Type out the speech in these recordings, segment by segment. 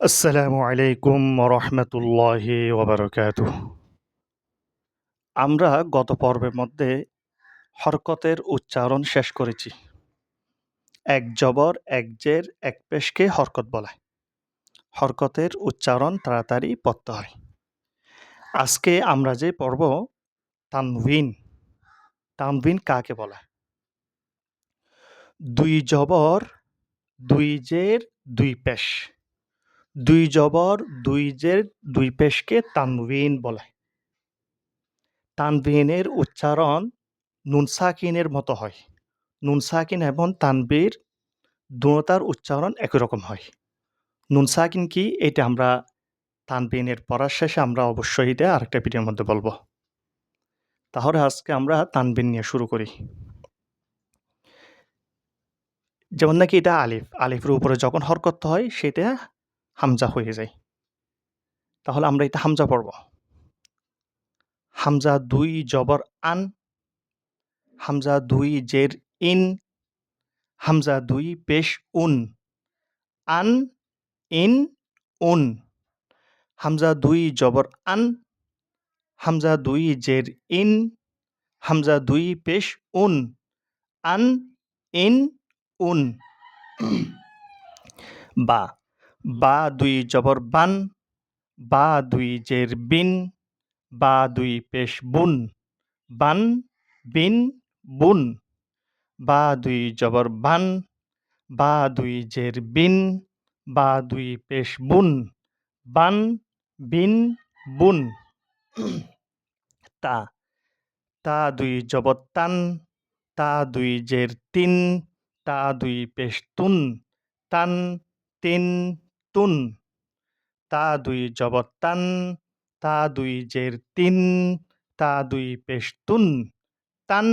আসসালামু আলাইকুম রহমতুল্লাহি ওবরকাতু আমরা গত পর্বের মধ্যে হরকতের উচ্চারণ শেষ করেছি। এক জবর, এক জের, এক পেশকে হরকত বলে। হরকতের উচ্চারণ তাড়াতাড়ি পড়তে হয়। আজকে আমরা যে পড়ব, তানভিন। তানভিন কাকে বলে? দুই জবর, দুই জের, দুই পেশ। দুই জবর, দুই জের দুই পেশকে তানভিন বলে। তানভিনের উচ্চারণ নুনসাকিনের মতো হয়। নুনসাকিন এবং তানবীর দুটার উচ্চারণ একই রকম হয়। নুনসাকিন কি? এটা আমরা তানবিনের পড়ার শেষে আমরা অবশ্যই এটা আরেকটা ভিডিওর মধ্যে বলব। তাহলে আজকে আমরা তানবিন নিয়ে শুরু করি। যেমন নাকি এটা আলিফ। আলিফের উপরে যখন হরকত হয়, সেটা হামজা হয়ে যায়। তাহলে আমরা এটা হামজা পড়ব। হামজা দুই জবর আন, হামজা দুই জের ইন, হামজা দুই পেশ উন, আন, ইন, উন, হামজা দুই জবর আন, হামজা দুই জের ইন, হামজা দুই পেশ উন, আন, ইন, উন। বা বা দুই জবর বান, বা দুই জের বিন, বা দুই পেশ বুন, বান, বিন, বুন, বা দুই জবর বান, বা দুই জের বিন, বা দুই পেশ বুন, বান, বিন, বুন। তা তা দুই জবর তান, তা দুই জের তিন, তা দুই পেশ তুন, তান, তিন তুন। তা দুই জবর তান তা দুই জের তিন, তা দুই পেশ তুন। তান,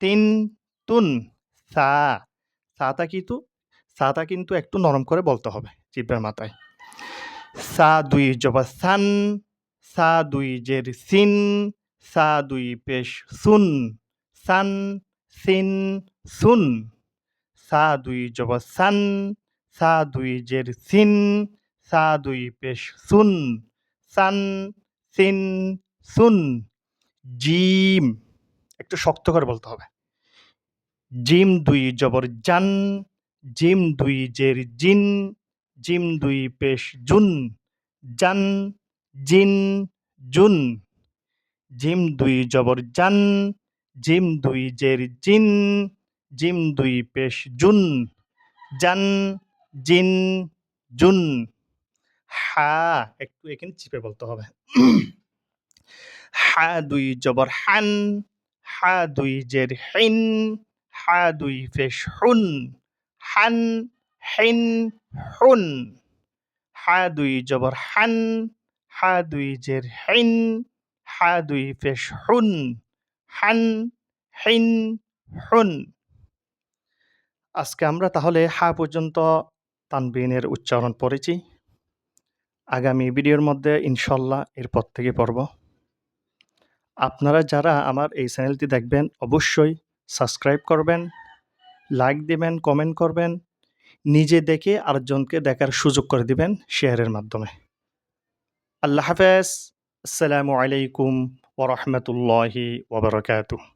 তিন, তুন। সা সাটা কিন্তু সাটা কিন্তু একটু নরম করে বলতে হবে জিব্বার মাথায়। সা দুই জবর সান সা দুই জের সিন, সা দুই পেশ সুন। সান, সিন, সুন। সা দুই জবর সান সা দুই জের সিন সা দুই পেশ সুন, সান সিন সুন। জিম, একটু শক্ত করে বলতে হবে। জিম দুই জবর জান, জিম দুই জের জিন, জিম দুই পেশ জুন, জান, জিন জুন। জিম দুই জবর জান, জিম দুই জের জিন, জিম দুই পেশ জুন, জান জিন, জুন। হা, একটু এখানে চিপে বলতে হবে। হা দুই জবর হান, হা দুই জের হিন, হা দুই পেশ হুন, হান, হিন, হুন। হা দুই জবর হান, হা দুই জের হিন, হা দুই পেশ হুন, হান, হিন, হুন। আজকে আমরা তাহলে হা পর্যন্ত তানবিনের উচ্চারণ পড়েছি। আগামী ভিডিওর মধ্যে ইনশাল্লাহ এরপর থেকে পড়ব। আপনারা যারা আমার এই চ্যানেলটি দেখবেন, অবশ্যই সাবস্ক্রাইব করবেন, লাইক দিবেন, কমেন্ট করবেন, নিজে দেখে আরেকজনকে দেখার সুযোগ করে দিবেন শেয়ারের মাধ্যমে। আল্লাহ হাফেজ। আসসালামু আলাইকুম ওরহমতুল্লাহি ওবরকাতুহ